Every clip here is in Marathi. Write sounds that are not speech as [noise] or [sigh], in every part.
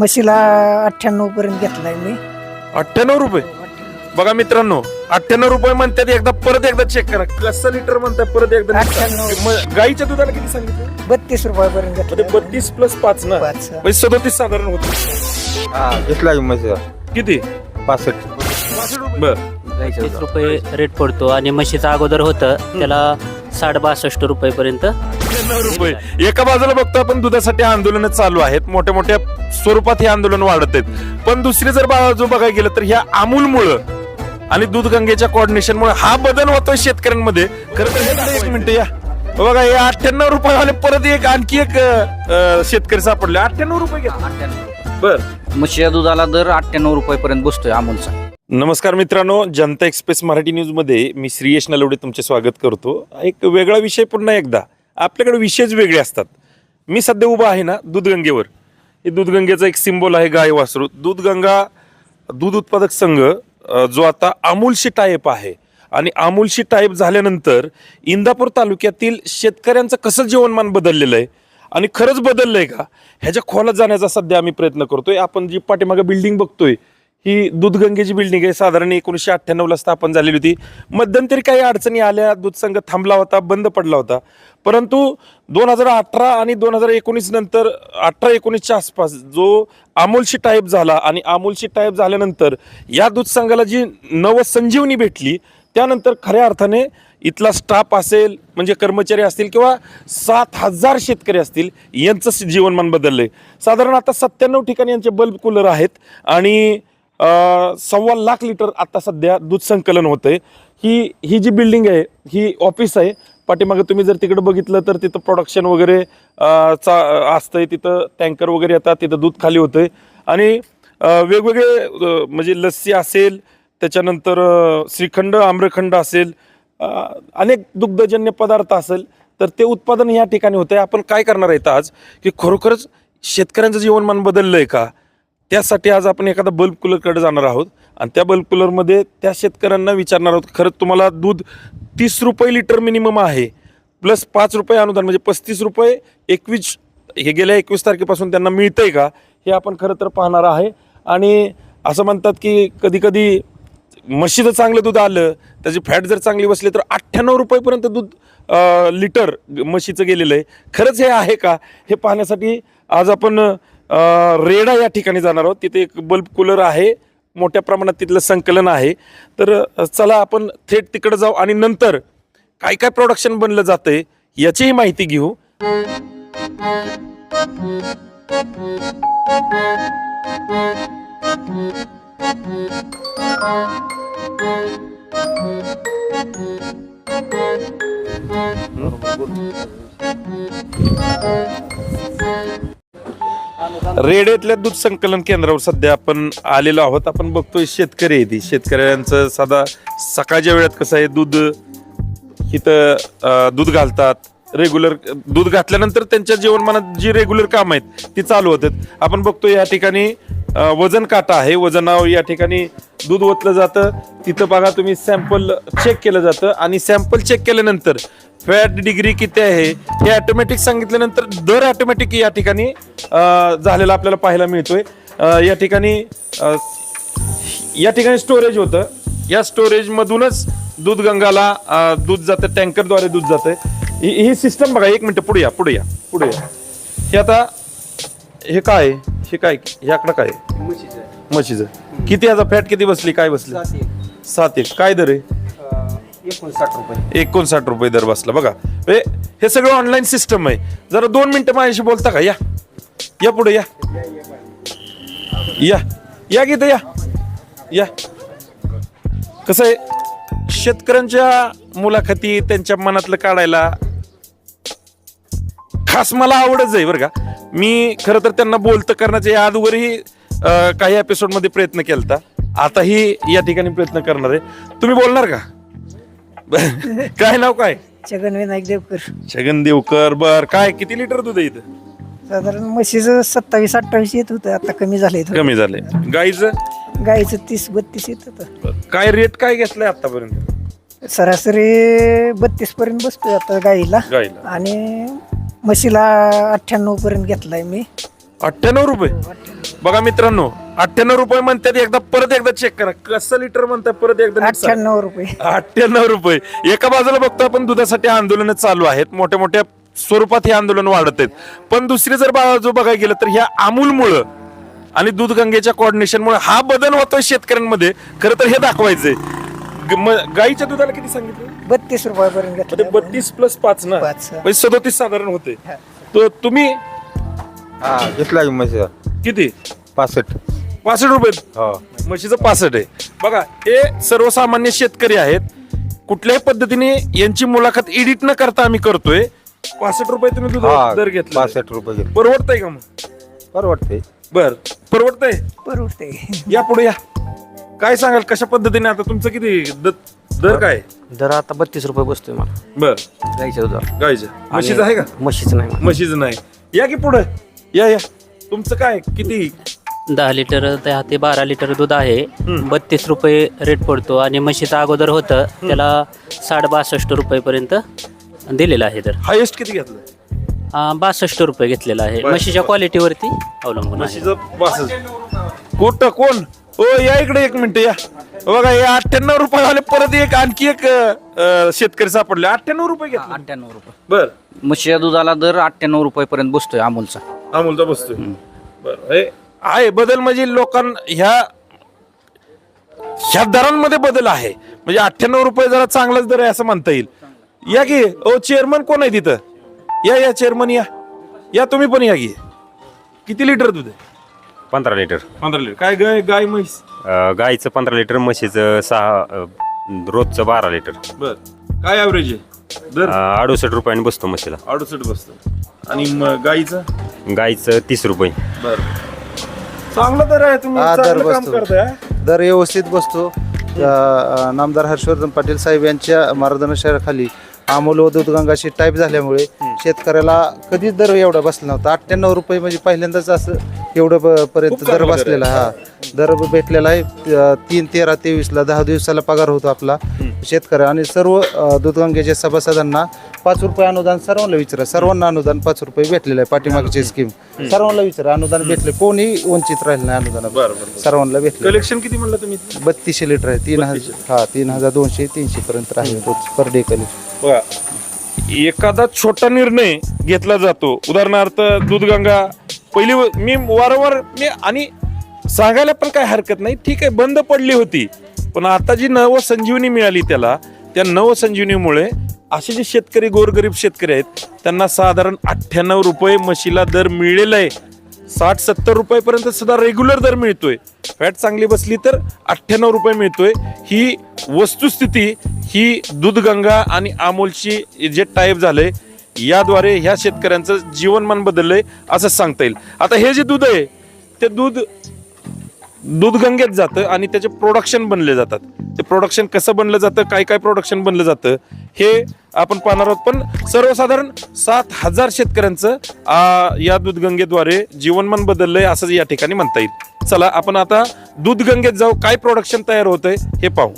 म्हशीला अठ्ठ्याण्णव पर्यंत घेतलाय मी. अठ्ठ्याण्णव रुपये? बघा मित्रांनो अठ्ठ्याण्णव रुपये म्हणतात एकदा परत एकदा चेक करा. कसं लिटर म्हणतात परत एकदा अठ्ठ्याण्णव. मग गाईच्या दुधाला किती सांगितलं? बत्तीस रुपयापर्यंत म्हणजे घेतलाय बत्तीस प्लस पाच ना? पाच. म्हणजे सदोतीस साधारण होत. हा घेतला की म्हशीचा. किती? पासष्ट. बर. तीस रुपये रेट पडतो आणि म्हशीचं अगोदर होतं त्याला साठ बासष्ट रुपयेपर्यंत रुपये. एका बाजूला बघतो आपण दुधासाठी आंदोलन चालू आहेत. मोठ्या मोठ्या स्वरूपात हे आंदोलन वाढत आहेत. पण दुसरी जर बाजू बघायला गेलं तर ह्या अमूलमुळं आणि दूध गंगेच्या coordination मुळे हा बदल होतोय शेतकऱ्यांमध्ये. खरं तर हे एक मिनिट या. बघा हे अठ्ठ्याण्णव रुपये परत एक आणखी एक अं, शेतकरी सापडले. अठ्ठ्याण्णव रुपये घेतला बर. म्हशीच्या दुधाला दर अठ्ठ्याण्णव रुपयापर्यंत बसतोय अमूलचा. नमस्कार मित्रांनो जनता एक्सप्रेस मराठी न्यूजमध्ये मी श्रीयश नलवडे तुमचे स्वागत करतो. एक वेगळा विषय पुन्हा एकदा. आपल्याकडे विषयच वेगळे असतात. मी सध्या उभा आहे ना दूधगंगेवर. हे दूधगंगेचा एक सिम्बॉल आहे गाय वासरू. दूधगंगा दूध उत्पादक संघ जो आता अमूलशी टाईप आहे. आणि अमूलशी टाईप झाल्यानंतर इंदापूर तालुक्यातील शेतकऱ्यांचं कसं जीवनमान बदललेलं आहे? आणि खरंच बदललं आहे का? ह्याच्या खोलात जाण्याचा सध्या आम्ही प्रयत्न करतोय. आपण जी पाठीमागं बिल्डिंग बघतोय ही दूधगंगेची बिल्डिंग आहे. साधारण एकोणीसशे अठ्ठ्याण्णवला स्थापन झालेली होती. मध्यंतरी काही अडचणी आल्या. दूध संघ थांबला होता बंद पडला होता. परंतु दोन हजार अठरा आणि दोन हजार एकोणीस नंतर अठरा एकोणीसच्या आसपास जो अमोलशी टाईप झाला आणि अमोलशी टाईप झाल्यानंतर या दूध संघाला जी नवसंजीवनी भेटली त्यानंतर खऱ्या अर्थाने इथला स्टाफ असेल म्हणजे कर्मचारी असतील किंवा सात हजार शेतकरी असतील यांचं जीवनमान बदललं आहे साधारण आता सत्त्याण्णव ठिकाणी यांचे बल्ब कूलर आहेत आणि सव्वा लाख लिटर आता सध्या दूध संकलन होतंय. ही ही जी बिल्डिंग आहे ही ऑफिस आहे पाठीमागे तुम्ही जर तिकडे बघितलं तर तिथं प्रोडक्शन वगैरे चा असतंय तिथं टँकर वगैरे येतात तिथं दूध खाली होतंय. आणि वेगवेगळे म्हणजे लस्सी असेल त्याच्यानंतर श्रीखंड आम्रखंड असेल अनेक दुग्धजन्य पदार्थ असेल तर ते उत्पादन या ठिकाणी होतं आहे आपण काय करणार आहेत आज? की खरोखरच शेतकऱ्यांचं जीवनमान बदललं आहे का? त्यासाठी आज आपण एखादा बल्ब कूलरकडे जाणार आहोत. आणि त्या बल्ब कूलरमध्ये त्या शेतकऱ्यांना विचारणार आहोत खरंच तुम्हाला दूध तीस रुपये लिटर मिनिमम आहे प्लस पाच रुपये अनुदान म्हणजे पस्तीस रुपये एकवीस हे गेल्या एकवीस तारखेपासून त्यांना मिळतं आहे का? हे आपण खरं तर पाहणार आहे. आणि असं म्हणतात की कधीकधी म्हशीचं चांगलं दूध आलं त्याची फॅट जर चांगली बसली तर अठ्ठ्याण्णव रुपयेपर्यंत दूध लिटर म्हशीचं गेलेलं आहे. खरंच हे आहे का? हे पाहण्यासाठी आज आपण रेडा या ठिकाणी जाणार आहोत. तिथे एक बल्ब कूलर आहे. मोठ्या प्रमाणात तिथलं संकलन आहे. तर चला आपण थेट तिकडे जाऊ आणि नंतर काय काय प्रोडक्शन बनलं जातंय याचीही माहिती घेऊ. रेडेतल्या दूध संकलन केंद्रावर सध्या आपण आलेलो आहोत. आपण बघतोय शेतकरी आहे ती शेतकऱ्यांचं साधा सकाळच्या वेळात कसं आहे? दूध इथं अं, दूध घालतात. रेग्युलर दूध घातल्यानंतर त्यांच्या जीवनमानात जी रेग्युलर काम आहेत ती चालू होतात. आपण बघतो या ठिकाणी वजन काटा आहे. वजनावर या ठिकाणी दूध ओतलं जातं. तिथं बघा तुम्ही सॅम्पल चेक केलं जातं आणि सॅम्पल चेक केल्यानंतर फॅट डिग्री किती आहे हे ऑटोमॅटिक सांगितल्यानंतर दर ऑटोमॅटिक या ठिकाणी झालेला आपल्याला पाहायला मिळतोय. या ठिकाणी या ठिकाणी स्टोरेज होतं. या स्टोरेजमधूनच दूध गंगाला दूध जातं टँकरद्वारे दूध जातं ही ही सिस्टम बघा एक मिनिट पुढे या पुढे या पुढे या. हे आता हे काय? हे काय हे आकडा काय आहे? म्हशीचं. किती याचा फॅट किती बसली काय बसली? सात एक. काय दर आहे? एकोणसाठ रुपये. एकोणसाठ रुपये दर बसला. बघा हे हे सगळं ऑनलाईन सिस्टम आहे. जरा दोन मिनिटं माझ्याशी बोलता का? या. या पुढे या. या. या गीत या. या. कसं आहे? शेतकऱ्यांच्या मुलाखती त्यांच्या मनातलं काढायला खास मला आवडच आहे बरं का. मी खरं तर त्यांना बोलतं करण्याच्या या अगोदरही अं, काही एपिसोडमध्ये प्रयत्न केलता. आताही या ठिकाणी प्रयत्न करणार आहे. तुम्ही बोलणार का? [laughs] काय नाव काय? छगन विनायक देवकर. छगन देवकर बर. काय किती लिटर दूध आहे इथं? साधारण म्हशीचं सत्तावीस अठ्ठावीस येत होतं. आता कमी झालंय थोडं. कमी झालंय. गाईचं? गाईचं तीस बत्तीस येत होतं. काय रेट काय घेतलाय आतापर्यंत? सरासरी बत्तीस पर्यंत बसतोय आता गाईला. गाईला. आणि म्हशीला अठ्ठ्याण्णव पर्यंत घेतलाय मी. अठ्ठ्याण्णव रुपये? बघा मित्रांनो अठ्ठ्याण्णव रुपये म्हणतात एकदा परत एकदा चेक करा. कसं लिटर म्हणतात परत एकदा नीट सांगा. अठ्ठ्याण्णव रुपये. अठ्ठ्याण्णव रुपये. एका बाजूला बघतो आपण दुधासाठी आंदोलन चालू आहेत. मोठ्या मोठ्या स्वरूपात हे आंदोलन वाढत आहेत. पण दुसरी जर बाजू बघायला गेलं तर ह्या अमूलमुळं आणि दूध गंगेच्या कोऑर्डिनेशनमुळे हा बदल होतोय शेतकऱ्यांमध्ये. खरं तर हे दाखवायचंय. ग- म- गाईच्या दुधाला किती सांगितलं? बत्तीस रुपयापर्यंत ते घेतलं बत्तीस प्लस पाच ना? पाच. म्हणजे सदोतीस साधारण होते. तर तुम्ही? हा घेतला की म्हशीचा किती? पासष्ट. पासष्ट रुपये. हो. म्हशीचं पासष्ट आहे. बघा हे सर्वसामान्य शेतकरी आहेत. कुठल्याही पद्धतीने यांची मुलाखत एडिट न करता आम्ही करतोय. पासष्ट रुपये तुम्ही दूध हा दर घेतला. पासष्ट रुपये घेतले. परवडतंय का मग? परवडते बर. परवडतंय? परवडते या पुढे या. काय सांगाल कशा पद्धतीने आता तुमचं किती द- दर काय? दर आता बत्तीस रुपये बसतोय मला. बर. गाईच्या दुधाला. गायचं म्हशीचं आहे का? म्हशीचं नाही मला. म्हशीचं नाही. या की पुढे? या या. तुमचं काय? किती? दहा लिटर दहा ते बारा लिटर दूध आहे. बत्तीस रुपये रेट पडतो आणि म्हशीचं अगोदर होतं त्याला साठ बासष्ट रुपयेपर्यंत दिलेलं आहे तर हायेस्ट किती घेतलं? अं, बासष्ट रुपये घेतलेला आहे. म्हशीच्या. क्वालिटीवरती अवलंबून आहे. म्हशीचं कुठं कोण? ओ या इकडे एक मिनिट या. बघा हे अठ्ठ्याण्णव रुपये परत एक आणखी एक अं, शेतकरी सापडले. अठ्ठ्याण्णव रुपये घेतले. अठ्ठ्याण्णव रुपये. बर. म्हशीच्या दुधाला दर अठ्ठ्याण्णव रुपये पर्यंत बसतोय अमूलचा. अमोलचा बसतोय. बर हे आहे बदल म्हणजे लोकांना ह्या ह्या दरांमध्ये बदल आहे. म्हणजे अठ्ठ्याण्णव रुपये जरा चांगलाच दर आहे असं म्हणता येईल. या की ओ चेअरमन कोण आहे तिथं? या या चेअरमन या. या तुम्ही पण या की. किती लिटर दूध आहे? पंधरा लिटर. पंधरा लिटर. काय गाय गाय म्हैस? अ, गाईचं पंधरा लिटर म्हशीचं सहा अ, रोजचं बारा लिटर. बर. काय ॲव्हरेज आहे? दर? अडुसष्ट रुपयाने बसतो म्हशीला. अडुसष्ट बसतं. आणि मग गाईचं गाईचं तीस रुपये. बर. चांगलं दर आहे तुम्ही. हा, दर चांगलं काम बसतो. करताय हा? दर व्यवस्थित बसतो. अ, नामदार हर्षवर्धन पाटील साहेब यांच्या मार्गदर्शनाखाली अमोल व दूधगंगाशी टाईप झाल्यामुळे शेतकऱ्याला कधीच दर एवढा बसला नव्हता. अठ्ठ्याण्णव रुपये म्हणजे पहिल्यांदाच असं एवढं प- पर्यंत दर बसलेला हा. दर भेटलेला आहे. तीन तेरा तेवीसला दहा दिवसाला पगार होतो आपला शेतकऱ्या आणि सर्व अ, दूधगंगेच्या सभासदांना पाच रुपये अनुदान सर्वांना विचारा. सर्वांना अनुदान पाच रुपये भेटलेलं आहे पाठीमागची स्कीम सर्वांना विचारा अनुदान भेटले कोणी वंचित राहिलं नाही अनुदान बरं, बरं, बरं. सर्वांना भेटले. कलेक्शन किती म्हणलं तुम्ही? बत्तीसशे लिटर आहे. तीन हजार हा तीन हजार दोनशे तीनशे पर्यंत राहील पर डे कलेक्शन बघा एखादा छोटा निर्णय घेतला जातो. उदाहरणार्थ दूधगंगा पहिली व- मी वारंवार मी आणि सांगायला पण काय हरकत नाही. ठीक आहे बंद पडली होती. पण आता जी नव संजीवनी मिळाली त्याला त्या नव संजीवनीमुळे असे जे शेतकरी गोरगरीब शेतकरी आहेत त्यांना साधारण अठ्ठ्याण्णव रुपये म्हशीला दर मिळेल आहे. साठ सत्तर रुपयेपर्यंत सुद्धा रेग्युलर दर मिळतोय. फॅट चांगली बसली तर अठ्ठ्याण्णव रुपये मिळतोय. ही वस्तुस्थिती ही दूधगंगा आणि अमोलची जे टाईप झालंय याद्वारे ह्या शेतकऱ्यांचं जीवनमान बदललंय असं सांगता येईल. आता हे जे दूध आहे ते दूध दूधगंगेत जातं आणि त्याचे प्रोडक्शन बनले जातात. ते प्रोडक्शन कसं बनलं जातं काय काय प्रोडक्शन बनलं जातं हे आपण पाहणार आहोत. पण सर्वसाधारण सात हजार शेतकऱ्यांचं या या दूधगंगेद्वारे जीवनमान बदललंय असं या ठिकाणी म्हणता येईल. चला आपण आता दूधगंगेत जाऊ काय प्रोडक्शन तयार होतंय हे पाहू.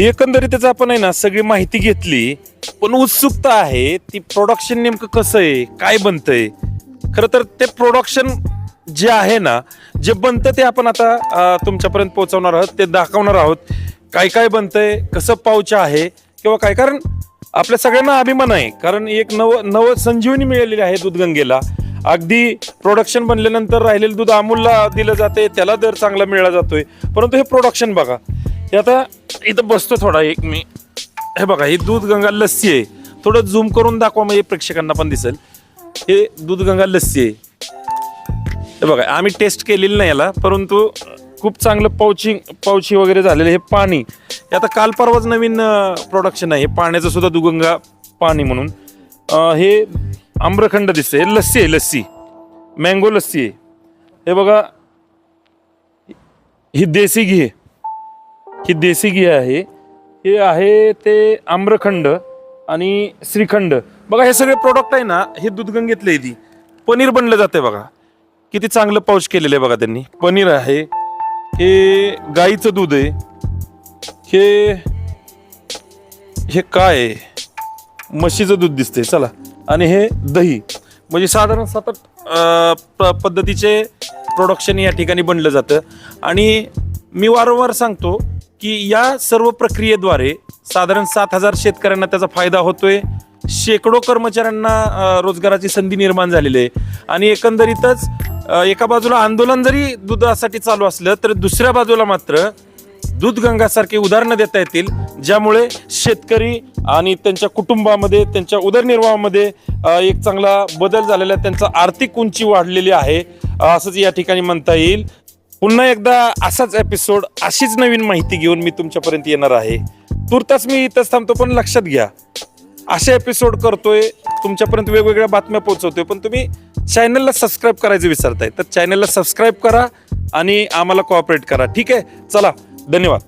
एकंदरीतच आपण आहे ना सगळी माहिती घेतली पण उत्सुकता आहे ती प्रोडक्शन नेमकं कसं आहे काय बनतंय? खरं तर ते प्रोडक्शन जे आहे ना जे बनतं ते आपण आता तुमच्यापर्यंत पोहोचवणार आहोत ते दाखवणार आहोत काय काय बनतंय कसं पाऊच आहे किंवा काय. कारण आपल्या सगळ्यांना अभिमान आहे कारण एक नव नव संजीवनी मिळालेली आहे दूधगंगेला अगदी प्रोडक्शन बनल्यानंतर राहिलेलं दूध अमूलला दिलं जाते त्याला दर चांगला मिळला जातोय. परंतु हे प्रोडक्शन बघा. हे आता इथं बसतो थोडा एक मी. हे बघा ही दूधगंगा लस्सी आहे. थोडं झूम करून दाखवा म्हणजे प्रेक्षकांना पण दिसेल. हे दूधगंगा लस्सी आहे. हे बघा आम्ही टेस्ट केलेली नाही याला परंतु खूप चांगलं पाऊचिंग पावची वगैरे झालेलं हे पाणी. हे आता काल परवाच नवीन प्रोडक्शन आहे. हे पाण्याचं सुद्धा दुगंगा पाणी म्हणून. हे आम्रखंड दिसतंय. हे लस्सी आहे लस्सी. मँगो लस्सी आहे. हे बघा ही देसी घी आहे. ही देसी घी आहे. हे आहे ते आम्रखंड आणि श्रीखंड. बघा हे सगळे प्रोडक्ट आहे ना हे दूधगंगेतले ती पनीर बनलं जाते बघा. किती चांगलं पाऊच केलेलं आहे बघा त्यांनी. पनीर आहे. हे गाईचं दूध आहे. हे हे काय आहे? म्हशीचं दूध दिसतंय. चला. आणि हे दही. म्हणजे साधारण सात प- पद्धतीचे प्रोडक्शन या ठिकाणी बनलं जातं. आणि मी वारंवार सांगतो की या सर्व प्रक्रियेद्वारे साधारण सात हजार शेतकऱ्यांना त्याचा फायदा होतोय. शेकडो कर्मचाऱ्यांना रोजगाराची संधी निर्माण झालेली आहे. आणि एकंदरीतच एका बाजूला आंदोलन जरी दुधासाठी चालू असलं तर दुसऱ्या बाजूला मात्र दूध गंगासारखी उदाहरणं देता येतील ज्यामुळे शेतकरी आणि त्यांच्या कुटुंबामध्ये त्यांच्या उदरनिर्वाहामध्ये एक चांगला बदल झालेला आहे त्यांचा आर्थिक उंची वाढलेली आहे असंच या ठिकाणी म्हणता येईल. पुन्हा एकदा असाच एपिसोड अशीच नवीन माहिती घेऊन मी तुमच्यापर्यंत येणार आहे. तुर्तास मी इथंच थांबतो पण लक्षात घ्या. असे एपिसोड करतोय तुमच्यापर्यंत वेगवेगळ्या बातम्या पोहोचवतोय पण तुम्ही चॅनलला सबस्क्राईब करायचं विसरताय. तर चॅनलला सबस्क्राईब करा आणि आम्हाला कॉपरेट करा. ठीक आहे? चला धन्यवाद.